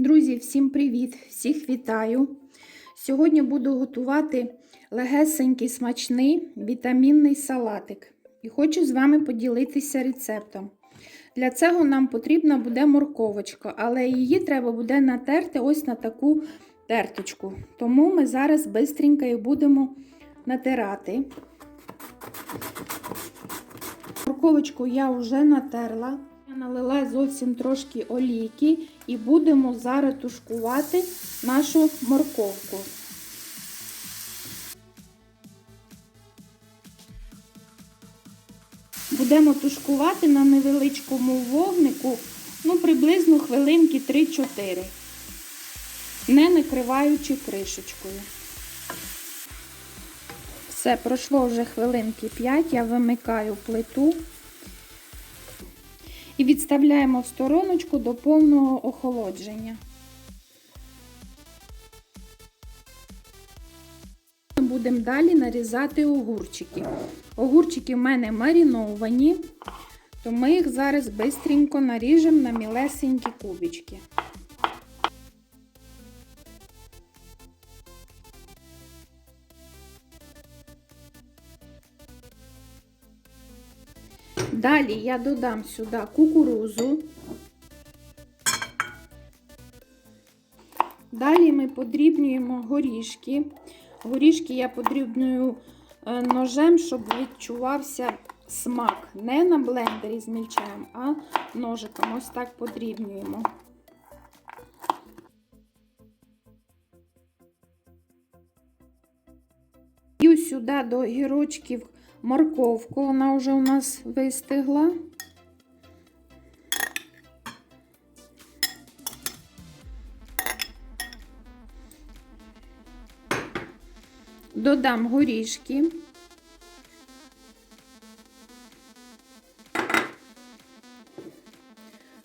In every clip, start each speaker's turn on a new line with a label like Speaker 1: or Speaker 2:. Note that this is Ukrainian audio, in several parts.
Speaker 1: Друзі, всім привіт! Всіх вітаю! Сьогодні буду готувати легесенький смачний вітамінний салатик. І хочу з вами поділитися рецептом. Для цього нам потрібна буде морковочка, але її треба буде натерти ось на таку терточку. Тому ми зараз швидко її будемо натирати. Морковочку я вже натерла. Я налила зовсім трошки олійки і будемо зараз тушкувати нашу морковку. Будемо тушкувати на невеличкому вогнику, ну, приблизно хвилинки 3-4, не накриваючи кришечкою. Все, пройшло вже хвилинки 5, я вимикаю плиту і відставляємо в стороночку до повного охолодження. Будемо далі нарізати огурчики. Огурчики в мене мариновані, то ми їх зараз швидко наріжемо на мілесенькі кубички. Далі я додам сюди кукурузу. Далі ми подрібнюємо горішки. Горішки я подрібнюю ножем, щоб відчувався смак. Не на блендері змільчаємо, а ножиком. Ось так подрібнюємо. І сюди до гірочків морковку, вона вже у нас вистигла. Додам горішки.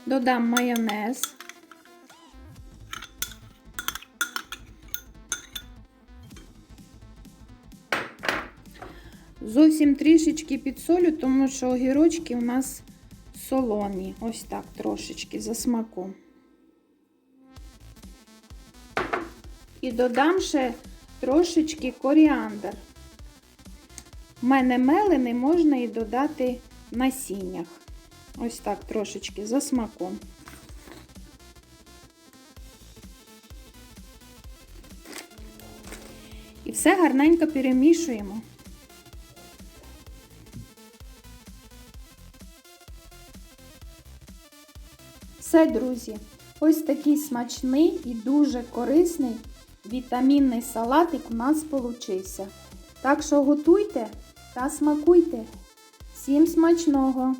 Speaker 1: Додам майонез. Зовсім трішечки підсолю, тому що огірочки у нас солоні. Ось так трошечки за смаком. І додам ще трошечки коріандр. У мене мелений можна і додати в насіннях. Ось так трошечки за смаком. І все гарненько перемішуємо. Все, друзі, ось такий смачний і дуже корисний вітамінний салатик у нас получився. Так що готуйте та смакуйте. Всім смачного!